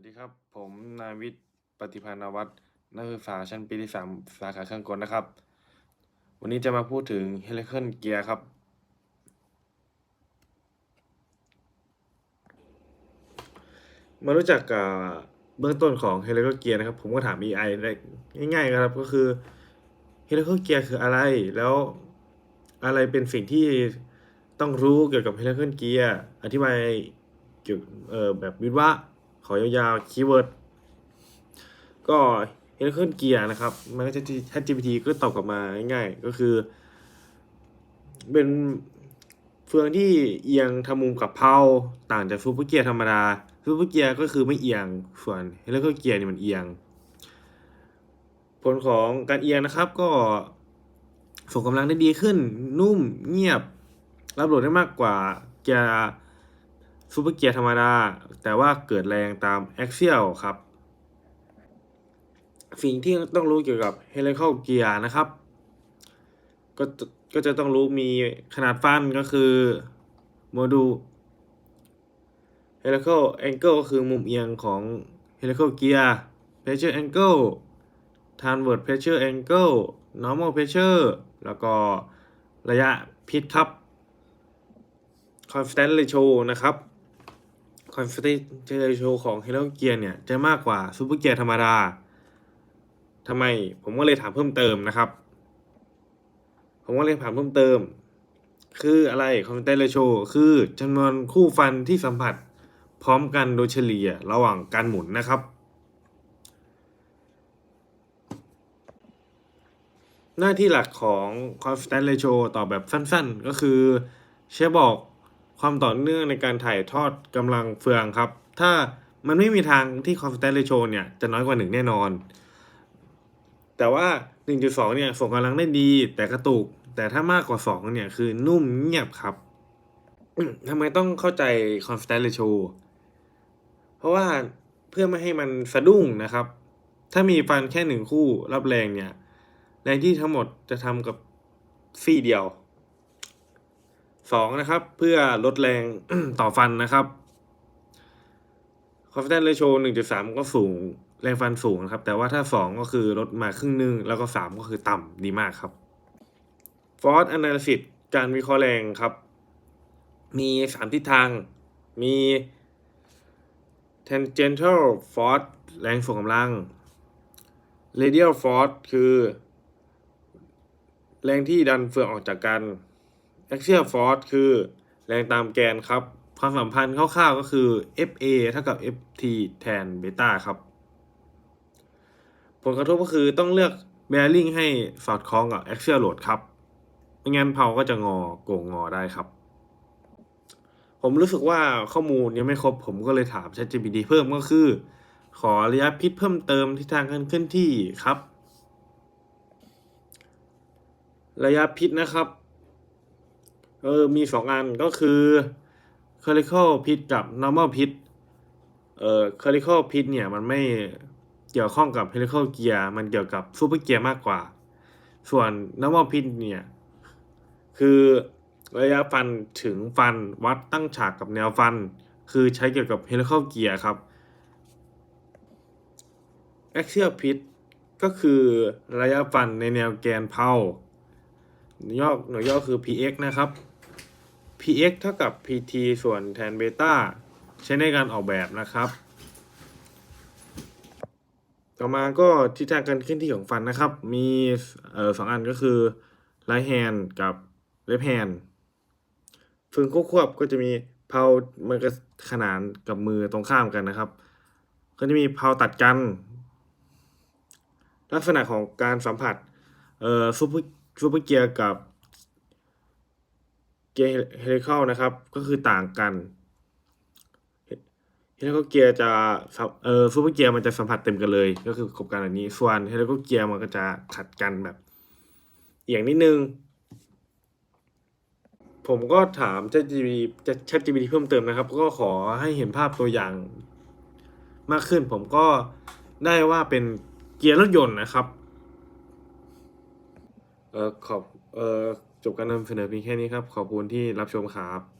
วัสดีครับ ผมนายวิทย์ปฏิภาณวัฒน์นักศึกษาชั้นปีที่สามสาขาเครื่องกลนะครับ วันนี้จะมาพูดถึง Helical Gear ครับ มารู้จักกับเบื้องต้นของ Helical Gear นะครับ ผมก็ถาม AI ได้ง่ายๆครับก็คือ Helical Gear คืออะไรแล้วอะไรเป็นสิ่งที่ต้องรู้เกี่ยวกับ Helical Gear อธิบายเกี่ยวเอ่อแบบวิดวะ ขอยาวๆคีย์เวิร์ดก็ Helical Gear นะครับ มันก็จะ ChatGPT ก็ตอบกลับมาง่ายๆ ก็คือ เป็นเฟืองที่เอียงทำมุมกับเพราต่างจากซูเปอร์เกียร์ธรรมดาซูเปอร์เกียร์ก็คือไม่เอียงส่วน Helical Gear นี่มันเอียง ผลของการเอียงนะครับก็ส่งกำลังได้ดีขึ้น นุ่มเงียบ รับโหลดได้มากกว่าเกียร์ ซูเปอร์เกียร์ธรรมดา แต่ว่าเกิดแรงตามแอคเซียลครับ สิ่งที่ต้องรู้เกี่ยวกับเฮลิคอลเกียร์นะครับ ก็ก็จะต้องรู้มีขนาดฟันก็คือโมดูลเฮลิคอลแองเกิลก็คือมุมเอียงของเฮลิคอลเกียร์เพรสเชอร์แองเกิลทานเวิร์ดเพรสเชอร์แองเกิลนอร์มอลเพรสเชอร์แล้วก็ระยะพิษครับ constant ratio นะครับ Confidence Ratio ของ Helical Gear เนี่ย จะมากกว่า Super Gear ธรรมดาทำไม ผมก็เลยถามเพิ่มเติมนะครับ ผมก็เลยถามเพิ่มเติม คืออะไร Confidence Ratio คือจำนวนคู่ฟันที่สัมผัสพร้อมกันโดยเฉลี่ยระหว่างการหมุนนะครับหน้าที่หลักของ confidence ratio ตอบแบบสั้นๆ ก็คือใช้บอก ความต่อเนื่องในการถ่ายทอดกำลังเฟืองครับ ถ้ามันไม่มีทางที่ confidence ratio เนี่ยจะน้อยกว่า 1 แน่นอน แต่ว่า 1.2 เนี่ยส่งกำลังได้ดี แต่กระตุก แต่ถ้ามากกว่า 2 เนี่ยคือนุ่มเงียบครับทำไมต้องเข้าใจ confidence ratio เพราะว่าเพื่อไม่ให้มันสะดุ้งนะครับ ถ้ามีฟันแค่หนึ่งคู่รับแรงเนี่ย แรงที่ทั้งหมดจะทำกับซี่เดียว สองนะครับ เพื่อลดแรงต่อฟันนะครับ confidence ratio 1.3 ก็สูง แรงฟันสูงนะครับ แต่ว่าถ้า 2 ก็คือลดมาครึ่งหนึง แล้วก็ 3 ก็คือต่ำดีมากครับ force analysis การวิเคราะห์แรงครับ มี 3 ทิศทาง มี tangential force แรงส่งกำลัง radial force คือ แรงที่ดันเฟืองออกจากกัน axial force คือแรงตามแกนครับ ความสัมพันธ์คร่าวๆก็คือ FA เท่ากับ FT แทนเบต้าครับ ผลกระทบก็คือต้องเลือก bearing ให้สอดคล้องกับ axial load ครับ ไม่งั้นเพาก็จะงอโก่งงอได้ครับ ผมรู้สึกว่าข้อมูลยังไม่ครบ ผมก็เลยถาม ChatGPT เพิ่มก็คือ ขอระยะพิษเพิ่มเติมทิศทางการเคลื่อนที่ครับ ระยะพิษนะครับ เออมีสองอันก็คือ clerical พิษกับ normal พิษเอ่อ clerical พิษเนี่ยมันไม่เกี่ยวข้องกับ helical gear มันเกี่ยวกับ super gear มากกว่า ส่วน normal พิษเนี่ย คือระยะฟันถึงฟันวัดตั้งฉากกับแนวฟัน คือใช้เกี่ยวกับ helical gear ครับ axial pit ก็คือระยะฟันในแนวแกนเพาย่อหน่วยย่อคือ px นะครับ px เท่ากับ pt ส่วนแทนเบต้าใช้ในการออกแบบนะครับ ต่อมาก็ทิศทางการเคลื่อนที่ของฟันนะครับ มีเอ่อสองอันก็คือ right hand กับ left hand ฝึงควบๆก็จะมีเพามันก็ขนานกับมือตรงข้ามกันนะครับ ก็จะมีเพาตัดกัน ลักษณะของการสัมผัสเอ่อซูเปอร์ซูเปอร์เกียร์กับ เกียร์เฮลิคอลนะครับ ก็คือต่างกันเฮลิคอลเกียร์จะเออซูเปอร์เกียร์มันจะสัมผัสเต็มกันเลย ก็คือประกบกันแบบนี้ ส่วนเฮลิคอลเกียร์มันก็จะขัดกันแบบเอียงนิดนึง ผมก็ถาม ChatGPT จะ ChatGPT เพิ่มเติมนะครับ ก็ขอให้เห็นภาพตัวอย่างมากขึ้น ผมก็ได้ว่าเป็นเกียร์รถยนต์นะครับ เออขอบเออ จบการนำเสนอเพียงแค่นี้ครับ ขอบคุณที่รับชมครับ